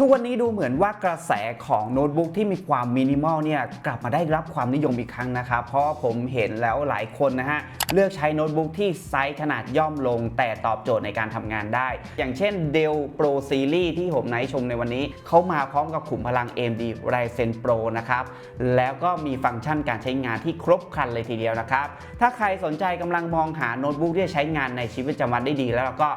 ทุกวันนี้ดูเหมือนว่ากระแสของโน้ตบุ๊กที่มีความมินิมอลเนี่ยกลับมาได้รับความนิยมอีกครั้งนะครับ เพราะผมเห็นแล้วหลายคนนะฮะ เลือกใช้โน้ตบุ๊กที่ไซส์ขนาดย่อมลง แต่ตอบโจทย์ในการทำงานได้ อย่างเช่น Dell Pro Series ที่ผมไนท์ชมในวันนี้ เขามาพร้อมกับขุมพลัง AMD Ryzen Pro นะครับ แล้วก็มีฟังก์ชันการใช้งานที่ครบครันเลยทีเดียวนะครับ ถ้าใครสนใจกำลังมองหาโน้ตบุ๊กที่จะใช้งานในชีวิตประจำวันได้ดี แล้วก็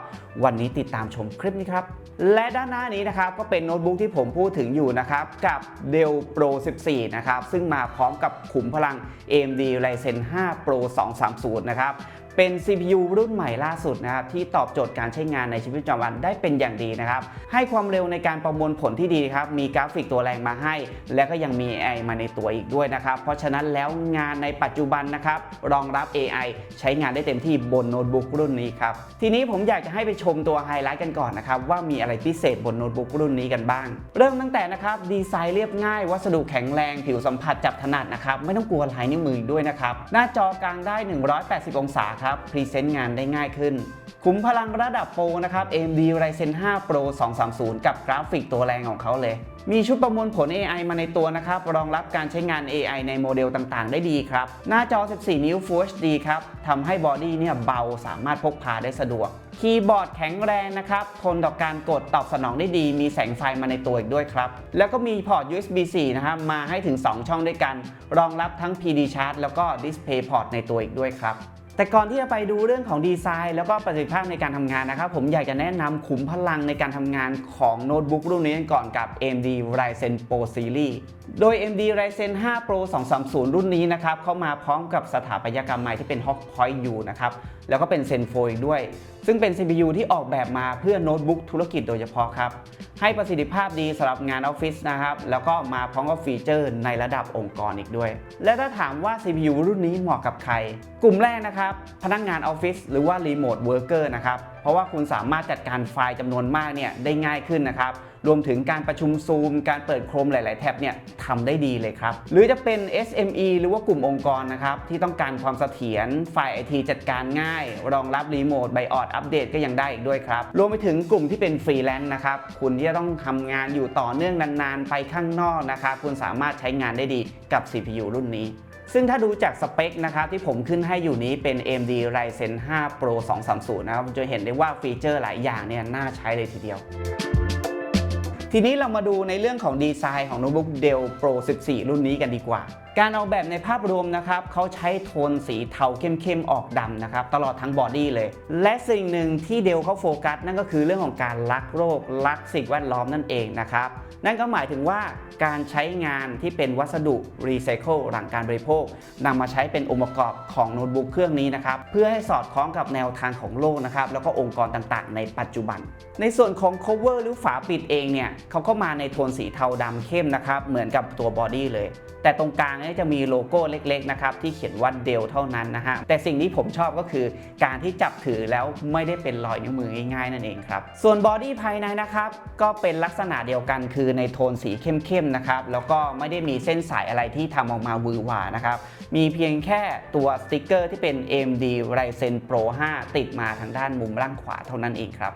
วันนี้ติดตามชมคลิปนี้ครับและด้านหน้านี้นะครับก็เป็นโน้ตบุ๊กที่ผมพูดถึงอยู่นะครับ กับ Dell Pro 14 นะครับ ซึ่งมาพร้อมกับขุมพลัง AMD Ryzen 5 Pro 230 นะครับ เป็น CPU รุ่นใหม่ล่าสุดนะครับที่ตอบโจทย์การใช้งานในชีวิตประจำวันได้เป็นอย่างดีนะครับให้ความเร็วในการประมวลผลที่ดีครับมีกราฟิกตัวแรงมาให้ และก็ยังมี AI มาในตัวอีกด้วยนะครับเพราะฉะนั้นแล้วงานในปัจจุบันนะครับรองรับ AI ใช้งานได้เต็มที่บนโน้ตบุ๊กรุ่นนี้ครับทีนี้ผมอยากจะให้ไปชมตัวไฮไลท์กันก่อนนะครับว่ามีอะไรพิเศษบนโน้ตบุ๊กรุ่นนี้กันบ้าง เริ่มตั้งแต่นะครับดีไซน์เรียบง่าย วัสดุแข็งแรงผิวสัมผัสจับถนัดนะครับไม่ต้องกลัวลายนิ้วมือด้วยนะครับหน้าจอกลางได้ 180 องศาครับพรีเซนต์งานได้ง่ายขึ้น คุ้มพลังระดับโปรนะครับ AMD Ryzen 5 Pro 230 กับกราฟิกตัวแรงของเขาเลย มีชุดประมวลผล AI มาในตัวนะครับ รองรับการใช้งาน AI ในโมเดลต่างๆ ได้ดีครับ หน้าจอ 14 นิ้ว Full HD ครับทำให้บอดี้เนี่ยเบาสามารถพกพาได้สะดวก คีย์บอร์ดแข็งแรงนะครับ ทนต่อการกดตอบสนองได้ดี มีแสงไฟมาในตัวอีกด้วยครับ แล้วก็มีพอร์ต USB 4 นะครับ มาให้ถึง 2 ช่องด้วยกัน รองรับทั้ง PD Charge แล้วก็ Display Port ในตัวอีกด้วยครับ แต่ก่อนที่จะไปดูเรื่องของดีไซน์ แล้วก็ประสิทธิภาพในการทำงานนะครับ ผมอยากจะแนะนำขุมพลังในการทำงานของโน้ตบุ๊กรุ่นนี้กันก่อนกับ AMD Ryzen Pro Series โดย AMD Ryzen 5 Pro 230 รุ่นนี้นะครับเข้ามาพร้อมกับสถาปัตยกรรมใหม่ที่เป็น Hawk Point U นะครับ แล้วก็เป็น Zen 4อีกด้วย ซึ่งเป็น CPU ที่ออกแบบมาเพื่อโน้ตบุ๊กธุรกิจโดยเฉพาะครับ ให้ประสิทธิภาพดีสำหรับงานออฟฟิศนะครับ แล้วก็มาพร้อมกับฟีเจอร์ในระดับองค์กรอีกด้วย และถ้าถามว่า CPU รุ่นนี้เหมาะกับใคร กลุ่มแรกนะครับ พนักงานออฟฟิศหรือว่ารีโมทเวิร์กเกอร์นะครับ เพราะว่าคุณสามารถจัดการไฟล์จำนวนมากเนี่ยได้ง่ายขึ้นนะครับ รวมถึงการประชุมซูม การเปิดโครมหลาย ๆ แท็บเนี่ยทำได้ดีเลยครับ หรือจะเป็น SME หรือว่ากลุ่มองค์กรนะครับที่ต้องการความเสถียรฝ่ายไอทีจัดการง่าย รองรับรีโมทไบออดอัปเดตก็ยังได้อีกด้วยครับ รวมไปถึงกลุ่มที่เป็นฟรีแลนซ์นะครับคุณที่จะต้องทำงานอยู่ต่อเนื่องนาน ๆ ไปข้างนอกนะครับคุณสามารถใช้งานได้ดีกับ CPU รุ่นนี้ซึ่งถ้าดูจากสเปคนะครับที่ผมขึ้นให้อยู่นี้เป็น AMD Ryzen 5 Pro 230 นะครับจะเห็นได้ว่าฟีเจอร์หลายอย่างเนี่ยน่าใช้เลยทีเดียว ทีนี้เรามาดูในเรื่องของดีไซน์ของโน้ตบุ๊ก Dell Pro 14 รุ่นนี้กันดีกว่า การออกแบบในภาพรวมนะครับเขาใช้โทนสีเทาเข้มๆออกดำนะครับตลอดทั้งบอดี้เลย และสิ่งหนึ่งที่เดลเขาโฟกัสนั่นก็คือเรื่องของการรักโลกรักสิ่งแวดล้อมนั่นเองนะครับนั่นก็หมายถึงว่าการใช้งานที่เป็นวัสดุรีไซเคิลหลังการบริโภคนำมาใช้เป็นองค์ประกอบของโน้ตบุ๊กเครื่องนี้นะครับเพื่อให้สอดคล้องกับแนวทางของโลกนะครับแล้วก็องค์กรต่างๆ ในปัจจุบัน ในส่วนของ cover หรือฝาปิดเองเนี่ยเขาก็มาในโทนสีเทาดำเข้มนะครับเหมือนกับตัวบอดี้เลย แต่ตรงกลางเนี่ยจะมีโลโก้เล็กๆนะครับที่เขียนว่าเดลเท่านั้นนะฮะแต่สิ่งที่ผมชอบก็คือการที่จับถือแล้วไม่ได้เป็นรอยนิ้วมือง่ายๆนั่นเองครับส่วนบอดี้ภายในนะครับก็เป็นลักษณะเดียวกันคือในโทนสีเข้มๆนะครับแล้วก็ไม่ได้มีเส้นสายอะไรที่ทำออกมาวือหวานะครับมีเพียงแค่ตัวสติกเกอร์ที่เป็น AMD Ryzen Pro 5 ติดมาทางด้านมุมล่างขวาเท่านั้นเองครับ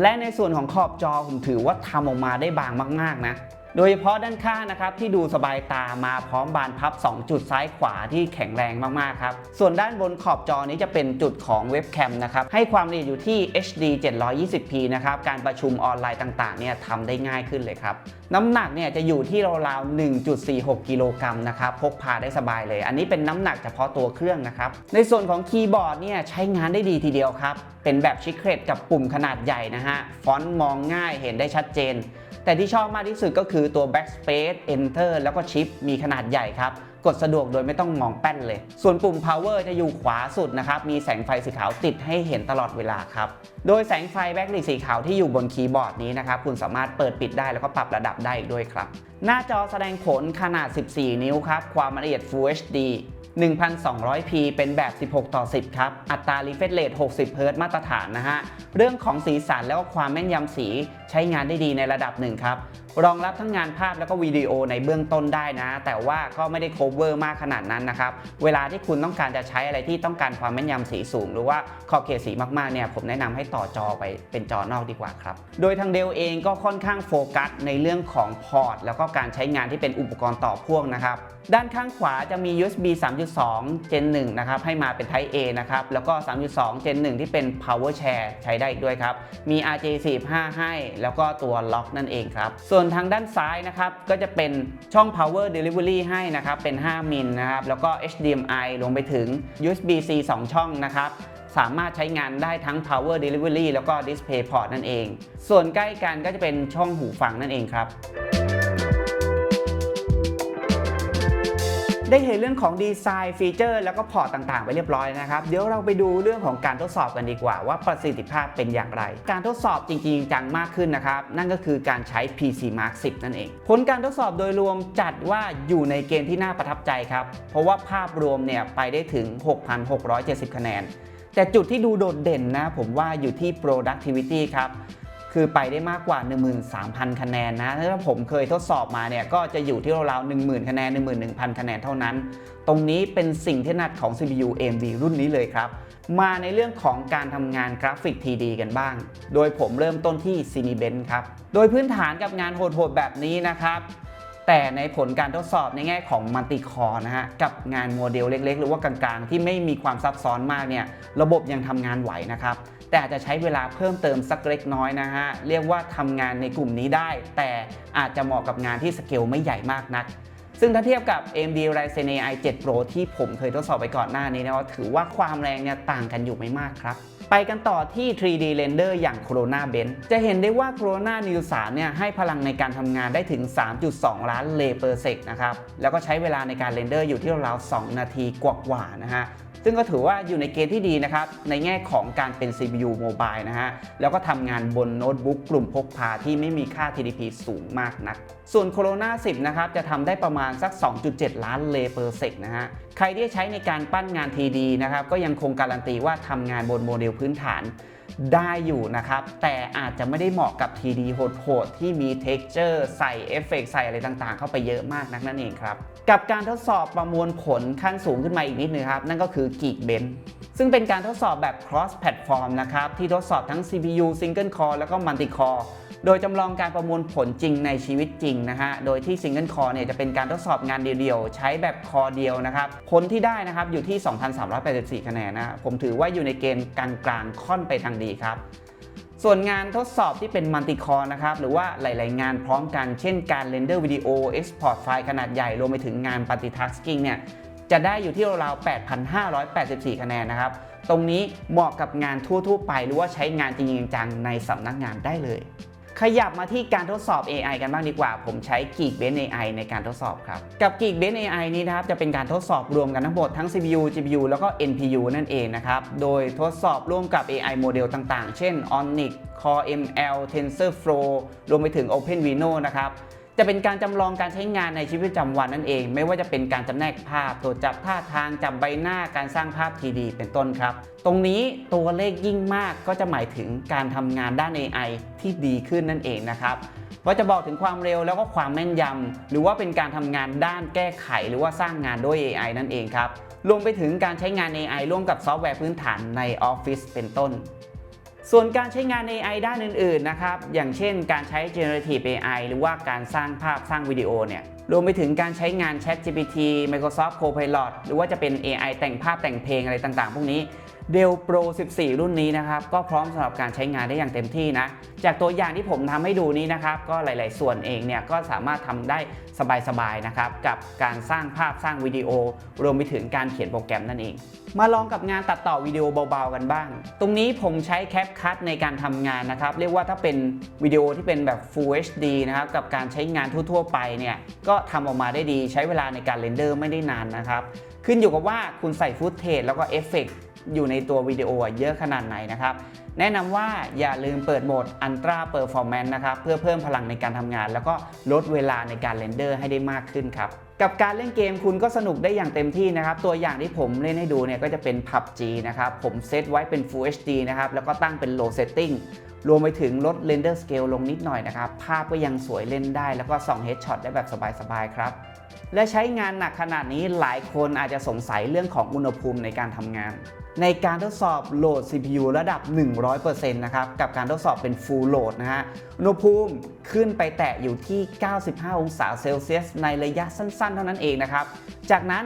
และในส่วนของขอบจอผมถือว่าทำออกมาได้บางมากๆนะ โดยเฉพาะด้านข้างนะครับที่ดูสบายตามาพร้อมบานพับ 2 จุดซ้ายขวาที่แข็งแรงมากๆครับ ส่วนด้านบนขอบจอนี้จะเป็นจุดของเว็บแคมนะครับ ให้ความละเอียดอยู่ที่ HD 720p นะครับ การประชุมออนไลน์ต่างๆเนี่ยทำได้ง่ายขึ้นเลยครับ น้ำหนักเนี่ยจะอยู่ที่ราวๆ1.46 กิโลกรัมนะครับพกพาได้สบายเลย อันนี้เป็นน้ำหนักเฉพาะตัวเครื่องนะครับ ในส่วนของคีย์บอร์ดเนี่ยใช้งานได้ดีทีเดียวครับเป็นแบบชิคเครตกับปุ่มขนาดใหญ่นะฮะฟอนต์มองง่ายเห็นได้ชัดเจน แต่ที่ชอบมากที่สุดก็คือตัว Backspace Enter แล้วก็ Shift มีขนาดใหญ่ครับ กดสะดวกโดยไม่ต้องมองแป้นเลย ส่วนปุ่ม power จะอยู่ขวาสุดนะครับ มีแสงไฟสีขาวติดให้เห็นตลอดเวลาครับ โดยแสงไฟแบ็คลิสีขาวที่อยู่บนคีย์บอร์ดนี้นะครับ คุณสามารถเปิดปิดได้แล้วก็ปรับระดับได้อีกด้วยครับ หน้าจอแสดงผลขนาด 14 นิ้วครับ ความละเอียด Full HD 1,200p เป็นแบบ 16 ต่อ 10 ครับ อัตรา refresh rate 60 Hz มาตรฐานนะฮะ เรื่องของสีสันแล้วก็ความแม่นยำสีใช้งานได้ดีในระดับหนึ่งครับ รองรับทั้งงานภาพแล้วก็วิดีโอในเบื้องต้นได้นะ แต่ว่าก็ไม่ได้ cover มากขนาดนั้นนะครับ เวลาที่คุณต้องการจะใช้อะไรที่ต้องการความแม่นยำสีสูง หรือว่าขอบเขตสีมากๆเนี่ยผมแนะนำให้ต่อจอไปเป็นจอนอกดีกว่าครับ โดยทางเดลเองก็ค่อนข้างโฟกัสในเรื่องของพอร์ตแล้วก็การใช้งานที่เป็นอุปกรณ์ต่อพ่วงนะครับ ด้านข้างขวาจะมี USB 3.2 Gen 1นะครับให้มาเป็น Type A นะครับแล้วก็ 3.2 Gen 1 ที่เป็น Power Share ใช้ได้อีกด้วยครับมี RJ45 ให้ แล้วก็ตัวล็อกนั่นเองครับส่ววนทางด้านซ้ายนะครับ ก็จะเป็นช่อง Power Delivery ให้นะครับ เป็น 5 มิลนะครับ แล้วก็ HDMI รวมไปถึง USB-C 2 ช่องนะครับสามารถใช้งานได้ทั้ง Power Delivery แล้วก็ Display Port นั่นเอง ส่วนใกล้กันก็จะเป็นช่องหูฟังนั่นเองครับ ได้เห็นเรื่องของดีไซน์ฟีเจอร์แล้วก็พอร์ตต่างๆ ไปเรียบร้อยนะครับ เดี๋ยวเราไปดูเรื่องของการทดสอบกันดีกว่า ว่าประสิทธิภาพเป็นอย่างไร การทดสอบจริงๆ จังมากขึ้นนะครับ นั่นก็คือการใช้ PC Mark 10 นั่นเอง ผลการทดสอบโดยรวมจัดว่าอยู่ในเกณฑ์ที่น่าประทับใจครับ เพราะว่าภาพรวมเนี่ยไปได้ถึง 6,670 คะแนน แต่จุดที่ดูโดดเด่นนะผมว่าอยู่ที่ productivity ครับ คือไปได้มากกว่า 13,000 คะแนนนะถ้าผมเคยทดสอบมาเนี่ยก็จะอยู่ที่ราวๆ10,000 คะแนน 11,000 คะแนนเท่านั้น ตรงนี้เป็นสิ่งที่นัดของ CPU AMD รุ่นนี้เลยครับ มาในเรื่องของการทำงานกราฟิก TD กันบ้าง โดยผมเริ่มต้นที่ Cinebench ครับ โดยพื้นฐานกับงานโหดๆแบบนี้นะครับ แต่ในผลการทดสอบในแง่ของมัลติคอร์นะฮะกับงานโมเดลเล็ก ๆ หรือว่ากลาง ๆ ที่ไม่มีความซับซ้อนมากเนี่ยระบบยังทำงานไหวนะครับแต่อาจจะใช้เวลาเพิ่มเติมสักเล็กน้อยนะฮะเรียกว่าทำงานในกลุ่มนี้ได้ แต่อาจจะเหมาะกับงานที่สเกลไม่ใหญ่มากนักซึ่งถ้าเทียบกับ AMD Ryzen AI 7 Pro ที่ผมเคยทดสอบไปก่อนหน้านี้นะว่าถือว่าความแรงเนี่ยต่างกันอยู่ไม่มากครับ ไปกันต่อที่ 3D Render อย่าง Corona Bench จะเห็นได้ว่า Corona Neo 3เนี่ยให้พลังในการทำงานได้ถึง 3.2 ล้านเลเปอร์เซกนะครับ แล้วก็ใช้เวลาในการเรนเดอร์อยู่ที่ราวๆ2นาทีกว่าๆนะฮะ ซึ่งก็ถือว่าอยู่ในเกณฑ์ที่ดีนะครับ ในแง่ของการเป็น CPU Mobile นะฮะ แล้วก็ทำงานบนโน้ตบุ๊กกลุ่มพกพาที่ไม่มีค่า TDP สูงมากนัก ส่วน Corona 10 นะครับ จะทำได้ประมาณสัก 2.7 ล้านเลเปอร์เซกนะฮะ ใครที่ใช้ในการปั้นงาน TD นะครับ ก็ยังคงการันตีว่าทำงานบนโมเดลพื้นฐาน ได้อยู่นะครับ แต่อาจจะไม่ได้เหมาะกับ TD โหดๆที่มีเท็กเจอร์ใส่เอฟเฟกใส่อะไรต่างๆ เข้าไปเยอะมากนักนั่นเองครับ กับการทดสอบประมวลผลขั้นสูงขึ้นมาอีกนิดนึงครับ นั่นก็คือ Geekbench ซึ่งเป็นการทดสอบแบบ cross platform นะครับ ที่ทดสอบทั้ง CPU single core แล้วก็ multi core โดยจำลองการประมวลผลจริงในชีวิตจริงนะฮะ โดยที่ Single Core เนี่ยจะเป็นการทดสอบงานเดียวๆ ใช้แบบคอเดียวนะครับ ผลที่ได้นะครับอยู่ที่ 2,384 คะแนนนะผมถือว่าอยู่ในเกณฑ์กลางๆค่อนไปทางดีครับส่วนงานทดสอบที่เป็นมัลติคอร์นะครับ หรือว่าหลาย ๆ งานพร้อมกัน เช่นการเรนเดอร์วิดีโอ Export ไฟล์ขนาดใหญ่ รวมไปถึงงานปฏิทัก Sking เนี่ย จะได้อยู่ที่ราวๆ8,584 คะแนนนะครับ ตรงนี้เหมาะกับงานทั่ว ๆ ไป หรือว่าใช้งานจริง ๆ จังในสำนักงานได้เลย ขยับมาที่การทดสอบ AI กันบ้างดีกว่า ผมใช้ Geekbench AI ในการทดสอบครับ กับ Geekbench AI นี้นะครับ จะเป็นการทดสอบรวมกันทั้งหมดทั้ง CPU GPU แล้วก็ NPU นั่นเองนะครับ โดยทดสอบร่วมกับ AI โมเดลต่างๆ เช่น Onyx Core ML TensorFlow รวมไปถึง OpenVINO นะครับ จะเป็นการจำลองการใช้งานในชีวิตประจำวันนั่นเอง ไม่ว่าจะเป็นการจำแนกภาพตรวจจับท่าทางจับใบหน้าการสร้างภาพ 3D เป็นต้นครับ ตรงนี้ตัวเลขยิ่งมากก็จะหมายถึงการทำงานด้าน AI ที่ดีขึ้นนั่นเองนะครับว่าจะบอกถึงความเร็วแล้วก็ความแม่นยำหรือว่าเป็นการทำงานด้านแก้ไขหรือว่าสร้างงานด้วย AI นั่นเองครับรวมไปถึงการใช้งาน AI ร่วมกับซอฟต์แวร์พื้นฐานใน Office เป็นต้น ส่วนการใช้งาน AI ด้านอื่นๆนะครับ อย่างเช่นการใช้ generative AI หรือว่าการสร้างภาพสร้างวิดีโอเนี่ย รวมไปถึงการใช้งาน ChatGPT Microsoft Copilot หรือว่าจะเป็น AI แต่งภาพแต่งเพลงอะไรต่างๆ พวกนี้ d e l Pro 14 รุ่นนี้นะครับ ก็พร้อมสำหรับการใช้งานได้อย่างเต็มที่นะ จากตัวอย่างที่ผมทำให้ดูนี้นะครับ ก็หลาย ๆ ส่วนเองเนี่ยก็สามารถทำได้สบาย ๆ นะครับ กับการสร้างภาพสร้างวิดีโอ รวมไปถึงการเขียนโปรแกรมนั่นเอง มาลองกับงานตัดต่อวิดีโอเบา ๆ กันบ้าง ตรงนี้ผมใช้แคปคั t ในการทำงานนะครับ เรียกว่าถ้าเป็นวิดีโอที่เป็นแบบ Full HD นะครับ กับการใช้งานทั่ว ๆ ไปเนี่ย ก็ทำออกมาได้ดี ใช้เวลาในการเรนเดอร์ไม่ได้นานนะครับ ขึ้นอยู่กับว่าคุณใส่ฟุตเทจแล้วก็เอฟเฟก อยู่ในตัววิดีโอเยอะขนาดไหนนะครับ แนะนำว่าอย่าลืมเปิดโหมด Ultra Performance นะครับ เพื่อเพิ่มพลังในการทำงาน แล้วก็ลดเวลาในการเรนเดอร์ให้ได้มากขึ้นครับกับการเล่นเกมคุณก็สนุกได้อย่างเต็มที่นะครับ ตัวอย่างที่ผมเล่นให้ดูเนี่ยก็จะเป็น PUBG นะครับ ผมเซตไว้เป็น Full HD นะครับ แล้วก็ตั้งเป็น Low Setting รวมไปถึงลด Render Scale ลงนิดหน่อยนะครับ ภาพก็ยังสวยเล่นได้ แล้วก็ส่อง Headshot ได้แบบสบายๆครับ และใช้งานหนักขนาดนี้หลายคนอาจจะสงสัยเรื่องของอุณหภูมิในการทำงาน ในการทดสอบโหลด CPU ระดับ 100%นะครับ กับการทดสอบเป็น Full Load นะฮะ อุณหภูมิขึ้นไปแตะอยู่ที่ 95 องศาเซลเซียส ในระยะสั้นๆ เท่านั้นเองนะครับ จากนั้น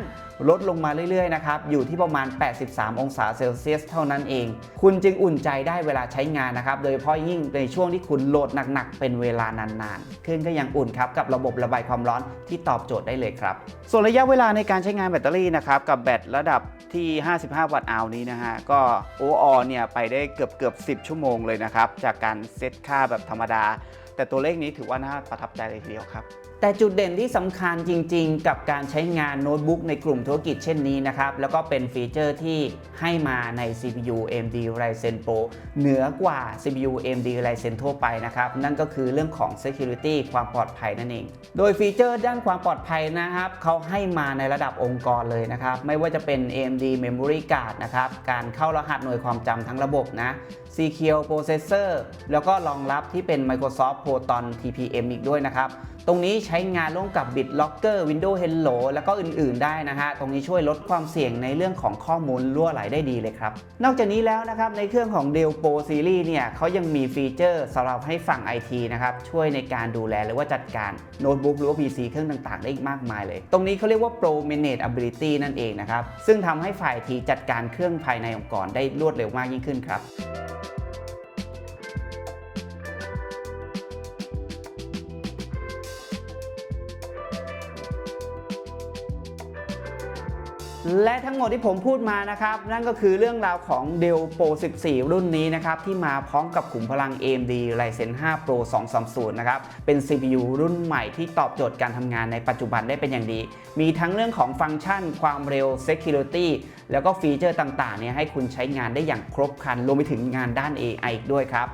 ลดลงมาเรื่อยๆนะครับอยู่ที่ประมาณ 83 องศาเซลเซียสเท่านั้นเอง คุณจึงอุ่นใจได้เวลาใช้งานนะครับ โดยเฉพาะยิ่งในช่วงที่คุณโหลดหนักๆ เป็นเวลานานๆขึ้นก็ยังอุ่นครับ กับระบบระบายความร้อนที่ตอบโจทย์ได้เลยครับ ส่วนระยะเวลาในการใช้งานแบตเตอรี่นะครับ กับแบตระดับที่ 55 วัตต์อาวนี้นะฮะ ก็โอออเนี่ยไปได้เกือบเกือบ 10 ชั่วโมงเลยนะครับ จากการเซตค่าแบบธรรมดา แต่ตัวเลขนี้ถือว่าน่าประทับใจเลยทีเดียวครับ แต่จุดเด่นที่สำคัญจริง ๆ กับการใช้งานโน้ตบุ๊กในกลุ่มธุรกิจเช่นนี้นะครับ แล้วก็เป็นฟีเจอร์ที่ให้มาใน CPU AMD Ryzen Pro เหนือกว่า CPU AMD Ryzen ทั่วไปนะครับ นั่นก็คือเรื่องของ Security ความปลอดภัยนั่นเอง โดยฟีเจอร์ด้านความปลอดภัยนะครับ เขาให้มาในระดับองค์กรเลยนะครับ ไม่ว่าจะเป็น AMD Memory Card นะครับ การเข้ารหัสหน่วยความจำทั้งระบบนะ Secure Processor แล้วก็รองรับที่เป็น Microsoft Proton TPM อีกด้วยนะครับ ตรงนี้ใช้งานร่วมกับ BitLocker Windows Hello แล้วก็อื่นๆได้นะฮะ ตรงนี้ช่วยลดความเสี่ยงในเรื่องของข้อมูลรั่วไหลได้ดีเลยครับ นอกจากนี้แล้วนะครับ ในเครื่องของ Dell Pro Series เนี่ยเขายังมีฟีเจอร์สำหรับให้ฝั่ง IT นะครับ ช่วยในการดูแลหรือว่าจัดการโน้ตบุ๊กหรือว่า PC เครื่องต่างๆ ได้อีกมากมายเลย ตรงนี้เขาเรียกว่า Pro Manage Ability นั่นเองนะครับ ซึ่งทำให้ฝ่าย IT จัดการเครื่องภายในองค์กรได้รวดเร็วมากยิ่งขึ้นครับ และทั้งหมดที่ผมพูดมานะครับ นั่นก็คือเรื่องราวของ Dell Pro 14 รุ่นนี้นะครับ ที่มาพร้อมกับขุมพลัง AMD Ryzen 5 Pro 230 นะครับ เป็น CPU รุ่นใหม่ที่ตอบโจทย์การทำงานในปัจจุบันได้เป็นอย่างดี มีทั้งเรื่องของฟังก์ชัน ความเร็ว Security แล้วก็ฟีเจอร์ต่างๆเนี่ยให้คุณใช้งานได้อย่างครบครันรวมไปถึงงานด้าน AI อีกด้วยครับ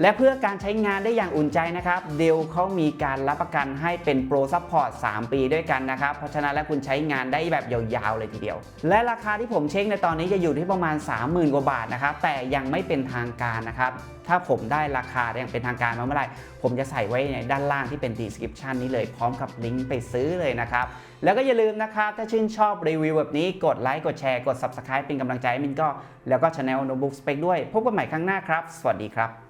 และเพื่อการใช้งานได้อย่างอุ่นใจนะครับเดลเขามีการรับประกันให้เป็น Pro Support 3ปีด้วยกันนะครับ เพราะฉะนั้นแล้วคุณใช้งานได้แบบยาวๆเลยทีเดียว และราคาที่ผมเช็คในตอนนี้จะอยู่ที่ประมาณ 30,000 กว่าบาทนะครับ แต่ยังไม่เป็นทางการนะครับถ้าผมได้ราคาอย่างเป็นทางการมาเมื่อไหร่ผมจะใส่ไว้ในด้านล่างที่เป็น description นี้เลยพร้อมกับลิงก์ไปซื้อเลยนะครับ แล้วก็อย่าลืมนะครับ ถ้าชื่นชอบรีวิวแบบนี้กดไลค์กดแชร์กด subscribe เป็นกำลังใจให้มินก็ แล้วก็ channel Notebook Spec ด้วย พบกันใหม่ครั้งหน้าครับ สวัสดีครับ